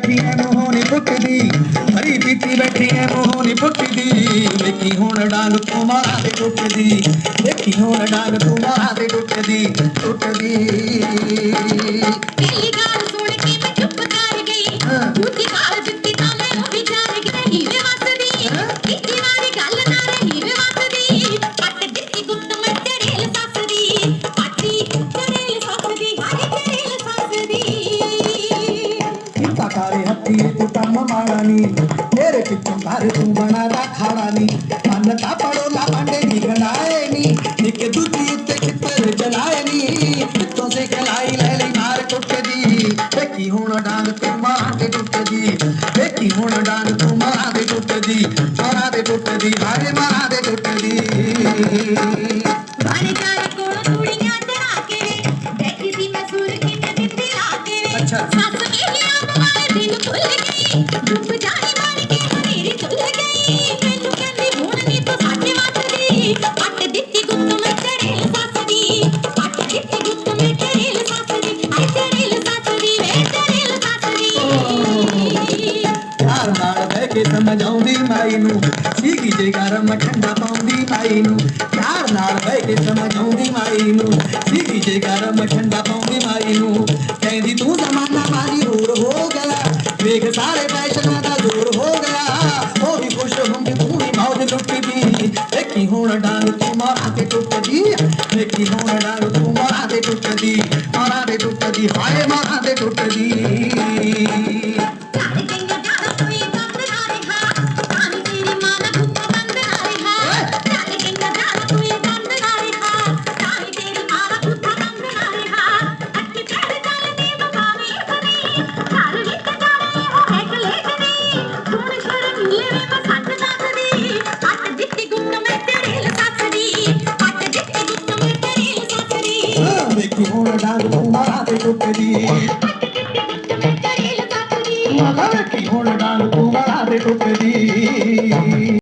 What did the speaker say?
ਆਸੇ ਬੈਠੀ ਐ ਮੂੰਹੋਂ ਨੀ ਫੁੱਟਦੀ ਹਰੀ ਪੀਤੀ ਬੈਠੀ ਐ ਮੂੰਹੋਂ ਨੀ ਫੁੱਟਦੀ ਵੇਖੀ ਹੁਣ ਡਾਂਗ ਤੋਂ ਮਾਰਾਂ ਤੇ ਟੁੱਟਦੀ ਵੇਖੀ ਹੁਣ ਡਾਂਗ ਤੋਂ ਮਾਰਾਂ ਟੁੱਟਦੀ ਟੁੱਟਦੀ ਕਾਰੇ ਹੱਥੀ ਤੂੰ ਕੰਮ ਮਾੜਾ ਨੀ। ਤੇਰੇ ਪਿੱਛੋਂ ਘਰ ਤੂੰ ਬਣਾਦਾ ਖਾੜਾ ਨੀ। ਅੰਨ ਤਾਂ ਪੜੋਲਾ ਭਾਂਡੇ ਨੀ ਗਣਾਏ ਨੀ। ਇੱਕ ਦੂਜੀ ਉੱਤੇ ਕਿੱਪਰ ਚਲਾਏ ਨੀ। ਤੋਂ ਸੇ ਖਲਾਈ ਲੈ ਲਈ ਮਾਰ ਟੁੱਟਦੀ ਵੇਖੀ ਹੁਣ ਡਾਂਗ ਤੂੰ ਮਾਰਾਂ ਤੇ ਟੁੱਟਦੀ। ਵੇਖੀ ਹੁਣ ਡਾਂਗ ਤੂੰ ਮਾਰਾਂ ਤੇ ਟੁੱਟਦੀ। ਮਾਰਾਂ ਤੇ ਟੁੱਟਦੀ ਹਾਏ ਮਾਰਾਂ ਤੇ ਟੁੱਟਦੀ। ਬਾਣੇ ਚਾਰੇ ਕੋਲ ਕੁੜੀਆਂ ਚੜਾ ਕੇ ਬੈਠੀ ਸੀ ਮੈਂ ਸੂਰ ਕਿੰਨੇ ਬਿੰਦੀ ਲਾ ਕੇ। ਅੱਛਾ। ਸਮਝਾਉਂਦੀ ਮਾਈ ਨੂੰ। ਸੀਗੀ ਜੇ ਗਰਮ ਠੰਡਾ ਪਾਉਂਦੀ ਮਾਈ ਨੂੰ। ਪਿਆਰ ਨਾਲ ਬਹਿ ਕੇ ਸਮਝਾਉਂਦੀ ਮਾਈ ਨੂੰ। ਸੀਗੀ ਜੇ ਗਰਮ ਠੰਡਾ ਪਾਉਂਦੀ ਮਾਈ ਨੂੰ। ਕਹਿੰਦੀ, ਤੂੰ ਜ਼ਮਾਨਾ ਮਾਰੀ ਰੂਰ ਹੋ ਗਿਆ। ਵੇਖ ਸਾਰੇ ਹੁਣ ਡਾਲ ਤੂੰ ਮਾਰਾਂ ਤੇ ਟੁੱਟਦੀ ਦੇਖੀ ਹੁਣ ਡਾਂਗ ਤੂੰ ਮਾਰਾਂ ਤੇ ਟੁੱਟਦੀ, ਮਾਰਾਂ ਤੇ ਟੁੱਟਦੀ, ਹਾਏ మూల నాలుగు మరాది పుట్టది మగవెట్టి మూల నాలుగు మరాది పుట్టది